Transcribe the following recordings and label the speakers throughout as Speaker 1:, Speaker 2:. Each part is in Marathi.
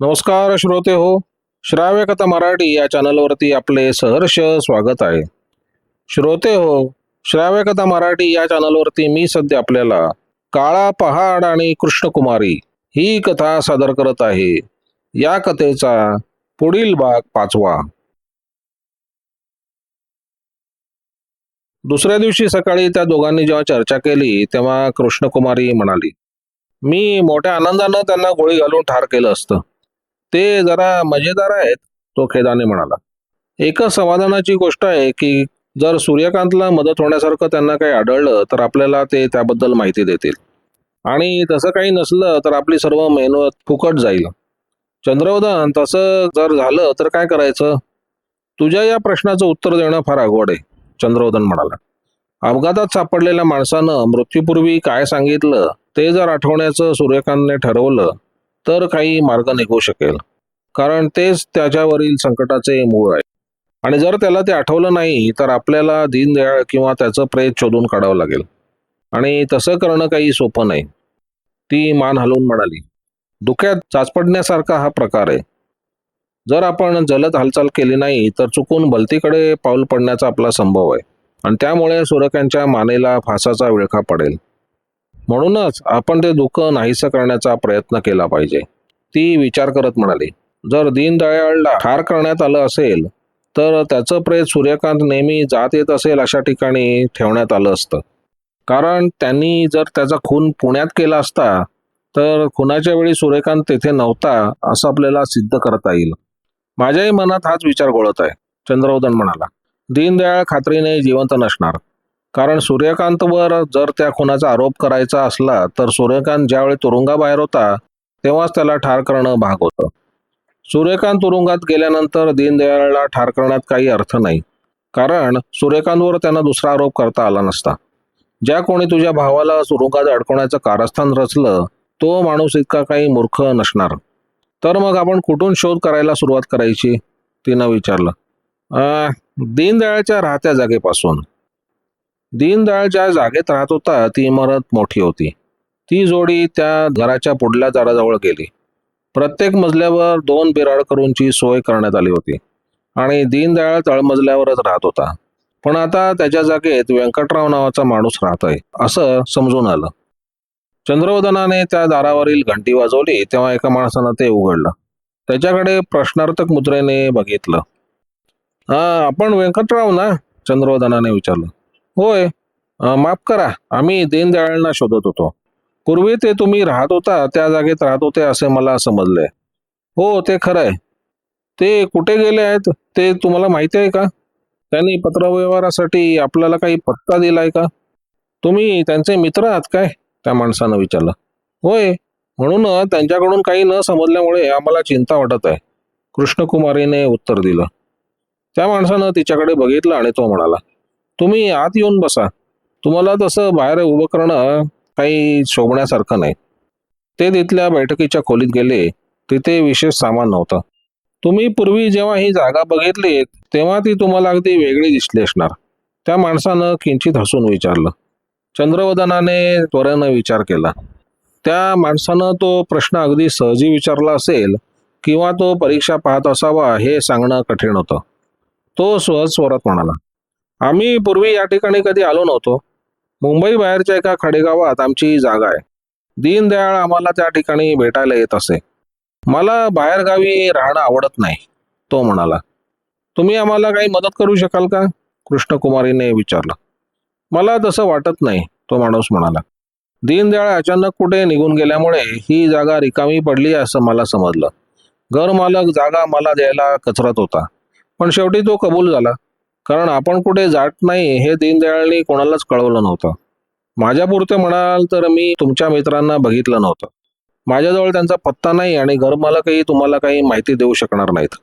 Speaker 1: नमस्कार श्रोते हो. श्राव्य कथा मराठी या चॅनलवरती आपले सहर्ष स्वागत आहे. श्रोते हो श्राव्य कथा मराठी या चॅनलवरती मी सध्या आपल्याला काळा पहाड आणि कृष्णकुमारी ही कथा सादर करत आहे. या कथेचा पुढील भाग पाचवा. दुसऱ्या दिवशी सकाळी त्या दोघांनी जेव्हा चर्चा केली तेव्हा कृष्णकुमारी म्हणाली मी मोठ्या आनंदानं त्यांना गोळी घालून ठार केलं असतं. ते जरा मजेदार आहेत तो खेदाने म्हणाला. एकच समाधानाची गोष्ट आहे की जर सूर्यकांतला मदत होण्यासारखं त्यांना काही आढळलं तर आपल्याला ते त्याबद्दल माहिती देतील. आणि तसं काही नसलं तर आपली सर्व मेहनत फुकट जाईल. चंद्रवदन तसं जर झालं तर काय करायचं? तुझ्या या प्रश्नाचं उत्तर देणं फार अवघड आहे चंद्रवदन म्हणाला. अपघातात सापडलेल्या माणसानं मृत्यूपूर्वी काय सांगितलं ते जर आठवण्याचं सूर्यकांतने ठरवलं तर काही मार्ग निघू शकेल. कारण तेच त्याच्यावरील संकटाचे मूळ आहे. आणि जर त्याला ते आठवलं नाही तर आपल्याला दीनदयाळ किंवा त्याचं प्रेत शोधून काढावं लागेल. आणि तसं करणं काही सोपं नाही. ती मान हलवून म्हणाली धुक्यात चाचपडण्यासारखा हा प्रकार आहे. जर आपण जलद हालचाल केली नाही तर चुकून भलतीकडे पाऊल पडण्याचा आपला संभव आहे. आणि त्यामुळे सुरक्यांच्या मानेला फासाचा विळखा पडेल. म्हणूनच आपण ते दुःख नाहीसं करण्याचा प्रयत्न केला पाहिजे. ती विचार करत म्हणाली जर दीनदयाळला ठार करण्यात आलं असेल तर त्याचं प्रेत सूर्यकांत नेहमी जात येत असेल अशा ठिकाणी ठेवण्यात आलं असतं. कारण त्यांनी जर त्याचा खून पुण्यात केला असता तर खुनाच्या वेळी सूर्यकांत तेथे नव्हता असं आपल्याला सिद्ध करता येईल. माझ्याही मनात हाच विचार गोळत आहे चंद्रवदन म्हणाला. दीनदयाळ खात्रीने जिवंत नसणार. कारण सूर्यकांतवर जर त्या खुनाचा आरोप करायचा असला तर सूर्यकांत ज्यावेळी तुरुंगाबाहेर होता तेव्हाच त्याला ठार करणं भाग होतं. सूर्यकांत तुरुंगात गेल्यानंतर दीनदयाळला ठार करण्यात काही अर्थ नाही. कारण सूर्यकांतवर त्यांना दुसरा आरोप करता आला नसता. ज्या कोणी तुझ्या भावाला तुरुंगात अडकवण्याचं कारस्थान रचलं तो माणूस इतका काही मूर्ख नसणार. तर मग आपण कुठून शोध करायला सुरुवात करायची? तिनं विचारलं. "अं, दीनदयाळच्या राहत्या जागेपासून. दीनदयाळ ज्या जागेत राहत होता ती इमारत मोठी होती. ती जोडी त्या घराच्या पुढल्या दाराजवळ गेली. प्रत्येक मजल्यावर दोन बिराड करूनची सोय करण्यात आली होती आणि दीनदयाळ तळमजल्यावरच राहत होता. पण आता त्याच्या जागेत व्यंकटराव नावाचा माणूस राहत आहे असं समजून आलं. चंद्रवदनाने त्या दारावरील घंटी वाजवली तेव्हा एका माणसानं ते उघडलं. त्याच्याकडे प्रश्नार्थक मुद्रेने बघितलं. हा आपण व्यंकटराव ना? चंद्रवदनाने विचारलं. होय. माफ करा. आम्ही दीनदयाळांना शोधत होतो. पूर्वी ते तुम्ही राहत होता त्या जागेत राहत होते असे मला समजले. हो ते खरं आहे. ते कुठे गेले आहेत ते तुम्हाला माहिती आहे का? त्यांनी पत्रव्यवहारासाठी आपल्याला काही पत्ता दिलाय का? तुम्ही त्यांचे मित्र आहात काय? त्या माणसानं विचारलं. होय. म्हणून त्यांच्याकडून काही न समजल्यामुळे आम्हाला चिंता वाटत आहे. कृष्णकुमारीने उत्तर दिलं. त्या माणसानं तिच्याकडे बघितलं आणि तो म्हणाला तुम्ही आत येऊन बसा. तुम्हाला तसं बाहेर उभं करणं काही शोभण्यासारखं नाही. ते तिथल्या बैठकीच्या खोलीत गेले. तिथे विशेष सामान नव्हतं. तुम्ही पूर्वी जेव्हा ही जागा बघितली तेव्हा ती तुम्हाला अगदी वेगळी दिसली असणार. त्या माणसानं किंचित हसून विचारलं. चंद्रवदनाने त्वरेनं विचार केला. त्या माणसानं तो प्रश्न अगदी सहजी विचारला असेल किंवा तो परीक्षा पाहत असावा हे सांगणं कठीण होतं. तो सहज स्वरात म्हणाला आम्ही पूर्वी या ठिकाणी कधी आलो नव्हतो. मुंबई बाहेरच्या एका खडेगावात आमची जागा आहे. दीनदयाळ आम्हाला त्या ठिकाणी भेटायला येत असे. मला बाहेरगावी राहणं आवडत नाही तो म्हणाला. तुम्ही आम्हाला काही मदत करू शकाल का? कृष्णकुमारीने विचारलं. मला तसं वाटत नाही तो माणूस म्हणाला. दीनदयाळ अचानक कुठे निघून गेल्यामुळे ही जागा रिकामी पडली असं मला समजलं. घरमालक जागा मला द्यायला कचरत होता. पण शेवटी तो कबूल झाला. कारण आपण कुठे जात नाही हे दीनदयाळनी कोणालाच कळवलं नव्हतं. माझ्यापुरते म्हणाल तर मी तुमच्या मित्रांना बघितलं नव्हतं. माझ्याजवळ त्यांचा पत्ता नाही आणि घरमालकही तुम्हाला काही माहिती देऊ शकणार नाहीत.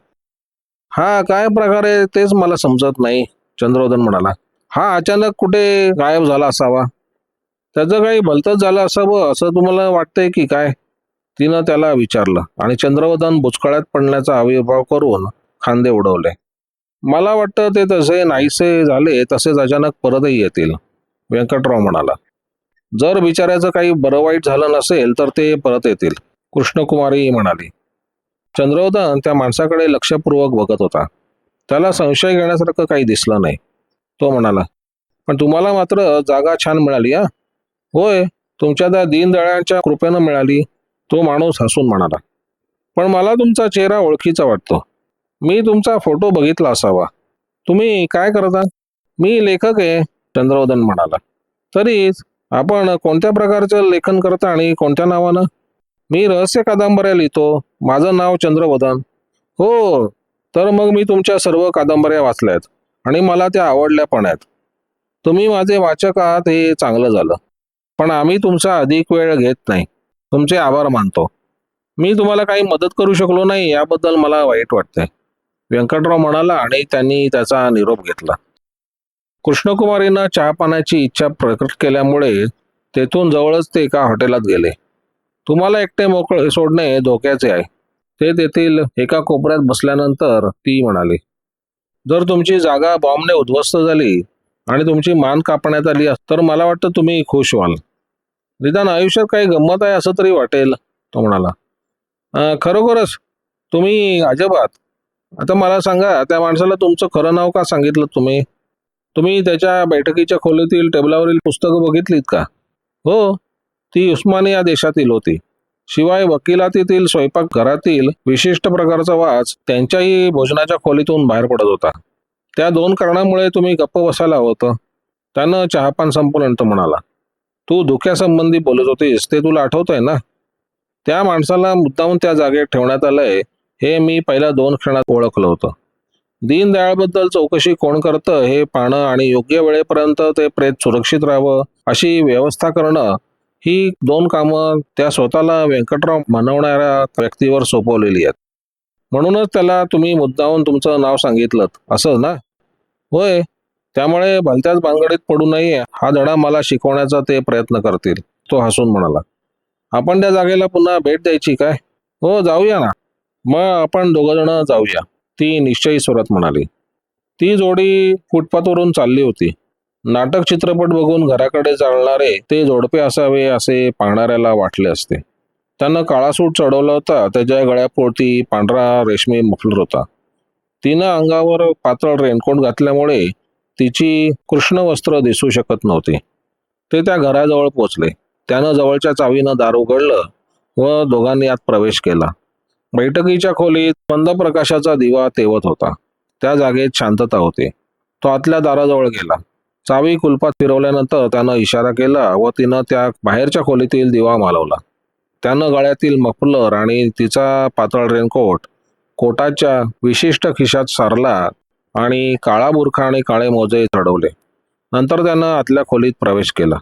Speaker 1: हा काय प्रकारे तेच मला समजत नाही चंद्रोदन म्हणाला. हा अचानक कुठे गायब झाला असावा? त्याचं काही भलतंच झालं असावं असं तुम्हाला वाटतंय की काय? तिनं त्याला विचारलं आणि चंद्रवदन बुचकळ्यात पडण्याचा आविर्भाव करून खांदे उडवले. मला वाटतं ते तसे नाहीसे झाले तसेच अचानक परतही येतील. व्यंकटराव म्हणाला. जर बिचाऱ्याचं काही बरं वाईट झालं नसेल तर ते परत येतील कृष्णकुमारी म्हणाली. चंद्रवदन त्या माणसाकडे लक्षपूर्वक बघत होता. त्याला संशय घेण्यासारखं काही दिसलं नाही. तो म्हणाला पण तुम्हाला मात्र जागा छान मिळाली हा? होय तुमच्या त्या दीनदयाळांच्या कृपेनं मिळाली तो माणूस हसून म्हणाला. पण मला तुमचा चेहरा ओळखीचा वाटतो. मी तुमचा फोटो बघितला असावा. तुम्ही काय करता? मी लेखक आहे चंद्रवदन म्हणाला. तरीच आपण कोणत्या प्रकारचं लेखन करता आणि कोणत्या नावानं? मी रहस्य कादंबऱ्या लिहितो. माझं नाव चंद्रवदन. हो तर मग मी तुमच्या सर्व कादंबऱ्या वाचल्यात आणि मला त्या आवडल्या पण आहेत. तुम्ही माझे वाचक आहात हे चांगलं झालं. पण आम्ही तुमचा अधिक वेळ घेत नाही. तुमचे आभार मानतो. मी तुम्हाला काही मदत करू शकलो नाही याबद्दल मला वाईट वाटतंय. व्यंकटराव म्हणाला आणि त्यांनी त्याचा निरोप घेतला. कृष्णकुमारीनं चहा पाण्याची इच्छा प्रकट केल्यामुळे तेथून जवळच ते एका हॉटेलात गेले. तुम्हाला एकटे मोकळे सोडणे धोक्याचे आहे. ते तेथील एका कोपऱ्यात बसल्यानंतर ती म्हणाली जर तुमची जागा बॉम्बने उद्ध्वस्त झाली आणि तुमची मान कापण्यात आली तर मला वाटतं तुम्ही खुश व्हाल. निदान आयुष्यात काही गंमत आहे असं तरी वाटेल तो म्हणाला. खरोखरच? तुम्ही अजबात आता मला सांगा त्या माणसाला तुमचं खरं नाव का सांगितलं तुम्ही? तुम्ही त्याच्या बैठकीच्या खोलीतील टेबलावरील पुस्तकं बघितलीत का? हो ती उस्मानिया देशातील होती. शिवाय वकिलातीतील स्वयंपाक घरातील विशिष्ट प्रकारचा वास त्यांच्याही भोजनाच्या खोलीतून बाहेर पडत होता. त्या दोन कारणामुळे तुम्ही गप्प बसायला होतं. त्यानं चहापान संपवलं तो म्हणाला तू धुक्यासंबंधी बोलत होतीस ते तुला आठवतंय ना? त्या माणसाला मुद्दामून त्या जागेत ठेवण्यात आलंय हे मी पहिल्या दोन क्षणात ओळखलं होतं. दीनदयाळबद्दल चौकशी कोण करतं हे पाहणं आणि योग्य वेळेपर्यंत ते प्रेत सुरक्षित राहावं अशी व्यवस्था करणं ही दोन कामं त्या स्वतःला व्यंकटराव म्हणवणाऱ्या व्यक्तीवर सोपवलेली आहेत. म्हणूनच त्याला तुम्ही मुद्दाहून तुमचं नाव सांगितलं असं ना? होय त्यामुळे भलत्याच भानगडीत पडू नये हा धडा मला शिकवण्याचा ते प्रयत्न करतील तो हसून म्हणाला. आपण त्या जागेला पुन्हा भेट द्यायची काय? हो जाऊया ना. मग आपण दोघं जण जाऊया. ती निश्चयी स्वरात म्हणाली. ती जोडी फुटपाथवरून चालली होती. नाटक चित्रपट बघून घराकडे चालणारे ते जोडपे असावे असे पाहणाऱ्याला वाटले असते. त्यानं काळा सूट चढवला होता. त्याच्या गळ्यापोटी पांढरा रेशमी मफलर होता. तिनं अंगावर पातळ रेनकोट घातल्यामुळे तिची कृष्ण वस्त्र दिसू शकत नव्हती. ते त्या घराजवळ पोचले. त्यानं जवळच्या चावीनं दार उघडलं व दोघांनी आत प्रवेश केला. बैठकीच्या खोलीत मंद प्रकाशाचा दिवा तेवत होता. त्या जागेत शांतता होती. तो आतल्या दाराजवळ गेला. चावी कुलपात फिरवल्यानंतर त्यानं इशारा केला व तिनं त्या बाहेरच्या खोलीतील दिवा मालवला. त्यानं गळ्यातील मफलर आणि तिचा पातळ रेनकोट कोटाच्या विशिष्ट खिशात सारला आणि काळा बुरखा आणि काळे मोजे चढवले. नंतर त्यानं आतल्या खोलीत प्रवेश केला.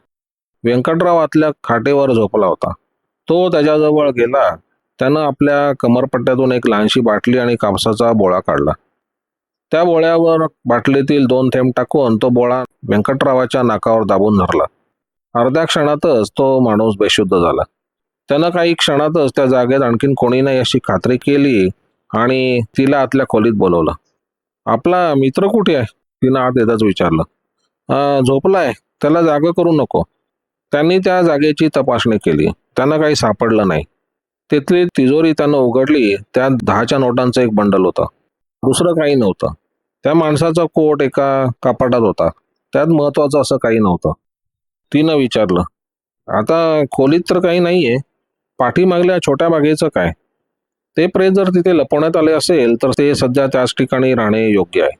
Speaker 1: व्यंकटराव आतल्या खाटेवर झोपला होता. तो त्याच्याजवळ गेला त्यानं आपल्या कमरपट्ट्यातून एक लहानशी बाटली आणि कापसाचा बोळा काढला. त्या बोळ्यावर बाटलीतील दोन थेंब टाकून तो बोळा व्यंकटरावाच्या नाकावर दाबून धरला. अर्ध्या क्षणातच तो माणूस बेशुद्ध झाला. त्यानं काही क्षणातच त्या जागेत आणखीन कोणी नाही अशी खात्री केली आणि तिला आतल्या खोलीत बोलवलं. आपला मित्र कुठे आहे? तिनं आत येताच विचारलं. झोपलाय. त्याला जागा करू नको. त्यांनी त्या जागेची तपासणी केली. त्यांना काही सापडलं नाही. तिथली तिजोरी त्यानं उघडली. त्यात दहाच्या नोटांचं एक बंडल होतं. दुसरं काही नव्हतं. त्या माणसाचा कोट एका कपाटात होता. त्यात महत्वाचं असं काही नव्हतं. तिनं विचारलं आता खोलीत तर काही नाहीये. पाठीमागल्या छोट्या बागेचं काय? ते प्रेत जर तिथे लपवण्यात आले असेल तर ते सध्या त्याच ठिकाणी राहणे योग्य आहे.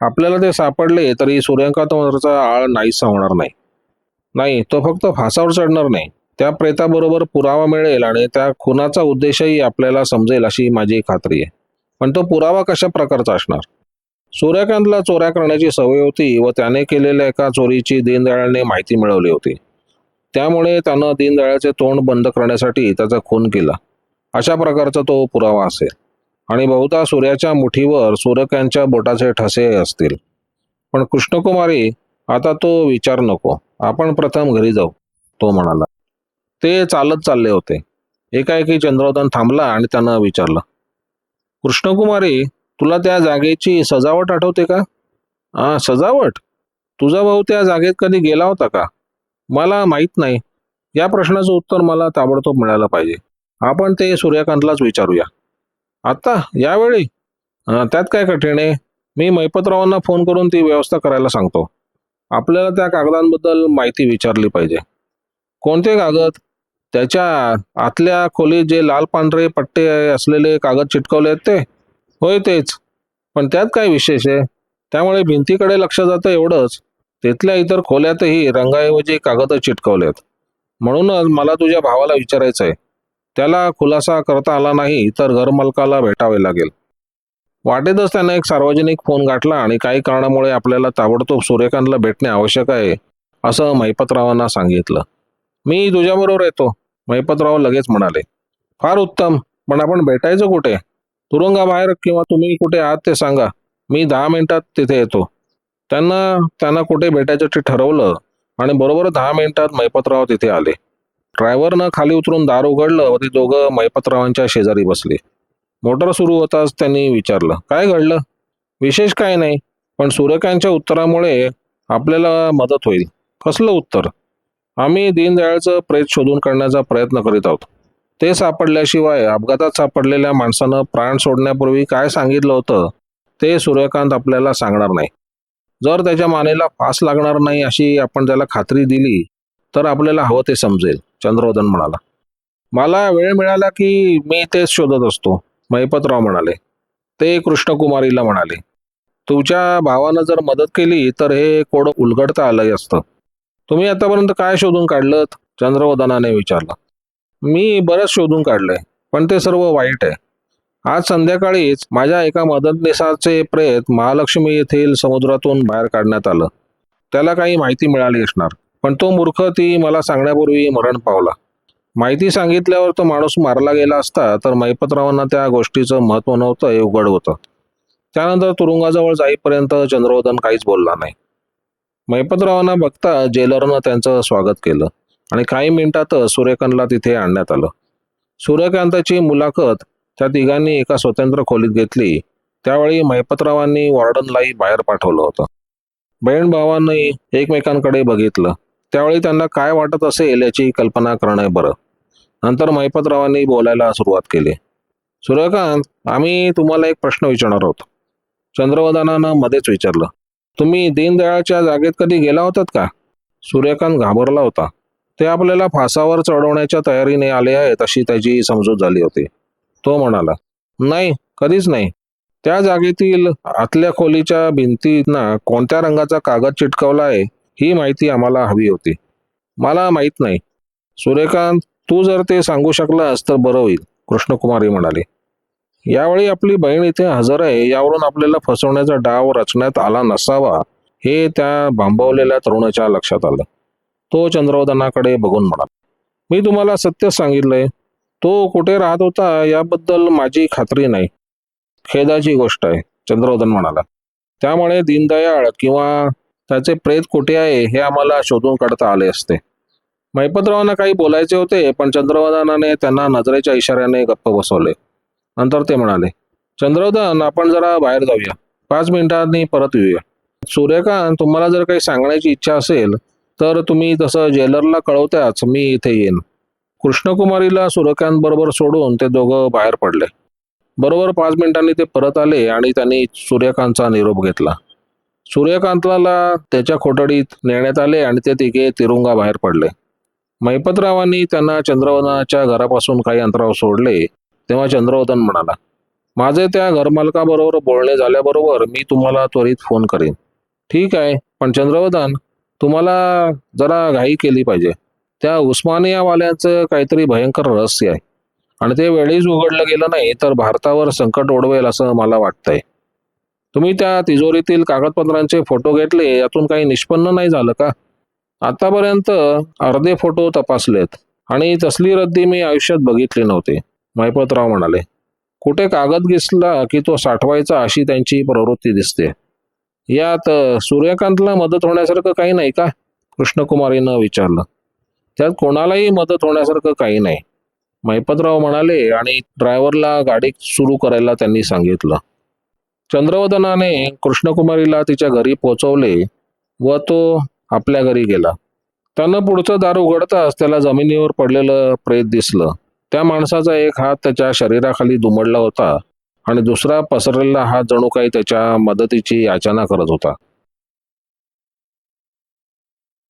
Speaker 1: आपल्याला ते सापडले तरी सूर्यकांतचा आळ नाहीसा होणार नाही. नाही तो फक्त फासावर चढणार नाही. त्या प्रेताबरोबर पुरावा मिळेल आणि त्या खुनाचा उद्देशही आपल्याला समजेल अशी माझी खात्री आहे. पण तो पुरावा कशा प्रकारचा असणार? सूर्यकांतला चोऱ्या करण्याची सवय होती व त्याने केलेल्या एका चोरीची दीनदयाळने माहिती मिळवली होती. त्यामुळे त्यानं दीनदयाळाचे तोंड बंद करण्यासाठी त्याचा खून केला. अशा प्रकारचा तो पुरावा असेल. आणि बहुधा सूर्याच्या मुठीवर सूर्यकांतच्या बोटाचे ठसे असतील. पण कृष्णकुमारी आता तो विचार नको. आपण प्रथम घरी जाऊ तो म्हणाला. ते चालत चालले होते. एकाएकी चंद्रवर्धन थांबला आणि त्यानं विचारलं कृष्णकुमारी तुला त्या जागेची सजावट आठवते का? हा सजावट? तुझा भाऊ त्या जागेत कधी गेला होता का? मला माहीत नाही. या प्रश्नाचं उत्तर मला ताबडतोब मिळालं पाहिजे. आपण ते सूर्यकांतलाच विचारूया. आत्ता? यावेळी? त्यात काय कठीण आहे? मी मैपतरावांना फोन करून ती व्यवस्था करायला सांगतो. आपल्याला त्या कागदांबद्दल माहिती विचारली पाहिजे. कोणते कागद? त्याच्या आतल्या खोलीत जे लाल पांढरे पट्टे असलेले कागद चिटकवले आहेत ते? होय तेच. पण त्यात काय विशेष आहे? त्यामुळे भिंतीकडे लक्ष जातं एवढंच. तिथल्या इतर खोल्यातही रंगाऐवजी कागद चिटकवलेत. म्हणूनच मला तुझ्या भावाला विचारायचं आहे त्याला खुलासा करता आला नाही तर घरमालकाला भेटावे लागेल. वाटेतच त्यानं एक सार्वजनिक फोन गाठला आणि काही कारणामुळे आपल्याला ताबडतोब सूर्यकांतला भेटणे आवश्यक आहे असं महिपतरावांना सांगितलं. मी तुझ्याबरोबर येतो. महिपतराव लगेच म्हणाले फार उत्तम पण आपण भेटायचं कुठे? तुरुंगाबाहेर किंवा तुम्ही कुठे आहात ते सांगा. मी दहा मिनिटात तिथे येतो. त्यांना त्यांना कुठे भेटायचं ते ठरवलं आणि बरोबर दहा मिनिटात मैपतराव तिथे आले. ड्रायव्हरनं खाली उतरून दार उघडलं व ते दोघं मैपतरावांच्या शेजारी बसले. मोटर सुरू होताच त्यांनी विचारलं काय घडलं? विशेष काय नाही पण सूर्यकांतच्या उत्तरामुळे आपल्याला मदत होईल. कसलं उत्तर? आम्ही दीनदयाळचं प्रेत शोधून काढण्याचा प्रयत्न करीत आहोत. ते सापडल्याशिवाय अपघातात सापडलेल्या माणसानं प्राण सोडण्यापूर्वी काय सांगितलं होतं ते सूर्यकांत आपल्याला सांगणार नाही. जर त्याच्या मानेला फास लागणार नाही अशी आपण त्याला खात्री दिली तर आपल्याला हवं ते समजेल चंद्रवदन म्हणाला. मला वेळ मिळाला की मी तेच शोधत असतो महिपतराव म्हणाले. ते कृष्णकुमारीला म्हणाले तुमच्या भावानं जर मदत केली तर हे कोड उलगडता आलंय असतं. तुम्ही आतापर्यंत काय शोधून काढलं चंद्रवदनाने विचारलं. मी बरंच शोधून काढलंय पण ते सर्व वाईट आहे. आज संध्याकाळीच माझ्या एका मदतनीसाचे प्रेत महालक्ष्मी येथील समुद्रातून बाहेर काढण्यात आलं. त्याला काही माहिती मिळाली असणार पण तो मूर्ख ती मला सांगण्यापूर्वी मरण पावला. माहिती सांगितल्यावर तो माणूस मारला गेला असता तर मैपतरावांना त्या गोष्टीचं महत्त्व नव्हतं हे उघड होतं. त्यानंतर तुरुंगाजवळ जाईपर्यंत चंद्रवदन काहीच बोलला नाही. मैपतरावांना बघता जेलरनं त्यांचं स्वागत केलं आणि काही मिनिटातच सूर्यकांतला तिथे आणण्यात आलं. सूर्यकांताची मुलाखत त्या तिघांनी एका स्वतंत्र खोलीत घेतली. त्यावेळी मैपतरावांनी वॉर्डनलाही बाहेर पाठवलं होतं. बहीण भावांनी एकमेकांकडे बघितलं. त्यावेळी त्यांना काय वाटत असेल याची कल्पना करणं बरं. नंतर महिपतरावांनी बोलायला सुरुवात केली. सूर्यकांत आम्ही तुम्हाला एक प्रश्न विचारणार आहोत चंद्रवदनानं मध्येच विचारलं. तुम्ही दीनदयाळच्या जागेत कधी गेला होतात का? सूर्यकांत घाबरला होता. ते आपल्याला फासावर चढवण्याच्या तयारीने आले आहेत अशी त्याची समजूत झाली होती. तो म्हणाला नाही कधीच नाही. त्या जागेतील आतल्या खोलीच्या भिंतींना कोणत्या रंगाचा कागद चिटकवला आहे ही माहिती आम्हाला हवी होती. मला माहीत नाही. सूर्यकांत तू जर ते सांगू शकलास तर बरं होईल कृष्णकुमारी म्हणाली. यावेळी आपली बहीण इथे हजर आहे. यावरून आपल्याला फसवण्याचा डाव रचण्यात आला नसावा हे त्या भांबवलेल्या तरुणाच्या लक्षात आलं. तो चंद्रवदनाकडे बघून म्हणाला मी तुम्हाला सत्य सांगितलंय. तो कुठे राहत होता याबद्दल माझी खात्री नाही. खेदाची गोष्ट आहे चंद्रवदन म्हणाला. त्यामुळे दीनदयाळ किंवा त्याचे प्रेत कुठे आहे हे आम्हाला शोधून काढता आले असते. मैपतरावांना काही बोलायचे होते पण चंद्रवदनाने त्यांना नजरेच्या इशाऱ्याने गप्प बसवले. नंतर ते म्हणाले चंद्रवदन आपण जरा बाहेर जाऊया. पाच मिनिटांनी परत येऊया. सूर्यकांत तुम्हाला जर काही सांगण्याची इच्छा असेल तर तुम्ही तसं जेलरला कळवत्याच मी इथे येईन. कृष्णकुमारीला सूर्यकांत बरोबर सोडून ते दोघं बाहेर पडले. बरोबर पाच मिनिटांनी ते परत आले आणि त्यांनी सूर्यकांतचा निरोप घेतला. सूर्यकांतला त्याच्या खोटडीत नेण्यात आले आणि ते तिघे तिरुंगा बाहेर पडले. मैपतरावांनी त्यांना चंद्रवनाच्या घरापासून काही अंतरावर सोडले. तेव्हा चंद्रवदन म्हणाला माझे त्या घरमालकाबरोबर बोलणे झाल्याबरोबर मी तुम्हाला त्वरित फोन करेन. ठीक आहे पण चंद्रवदन तुम्हाला जरा घाई केली पाहिजे. त्या उस्मानियावाल्यांचं काहीतरी भयंकर रहस्य आहे. आणि ते वेळीच उघडलं गेलं नाही तर भारतावर संकट ओढवेल असं मला वाटतंय. तुम्ही त्या तिजोरीतील कागदपत्रांचे फोटो घेतले यातून काही निष्पन्न नाही झालं का? आतापर्यंत अर्धे फोटो तपासलेत आणि तसली रद्दी मी आयुष्यात बघितली नव्हती. महिपतराव म्हणाले कुठे कागद घिसला की तो साठवायचा अशी त्यांची प्रवृत्ती दिसते? यात सूर्यकांतला मदत होण्यासारखं काही नाही का? कृष्णकुमारीनं विचारलं. त्यात कोणालाही मदत होण्यासारखं काही नाही महिपतराव म्हणाले आणि ड्रायव्हरला गाडी सुरू करायला त्यांनी सांगितलं. चंद्रवदनाने कृष्णकुमारीला तिच्या घरी पोहोचवले व तो आपल्या घरी गेला. त्यानं पुढचं दार उघडताच त्याला जमिनीवर पडलेलं प्रेत दिसलं. त्या माणसाचा एक हात त्याच्या शरीराखाली दुमडला होता आणि दुसरा पसरलेला हात जणू काही त्याच्या मदतीची याचना करत होता.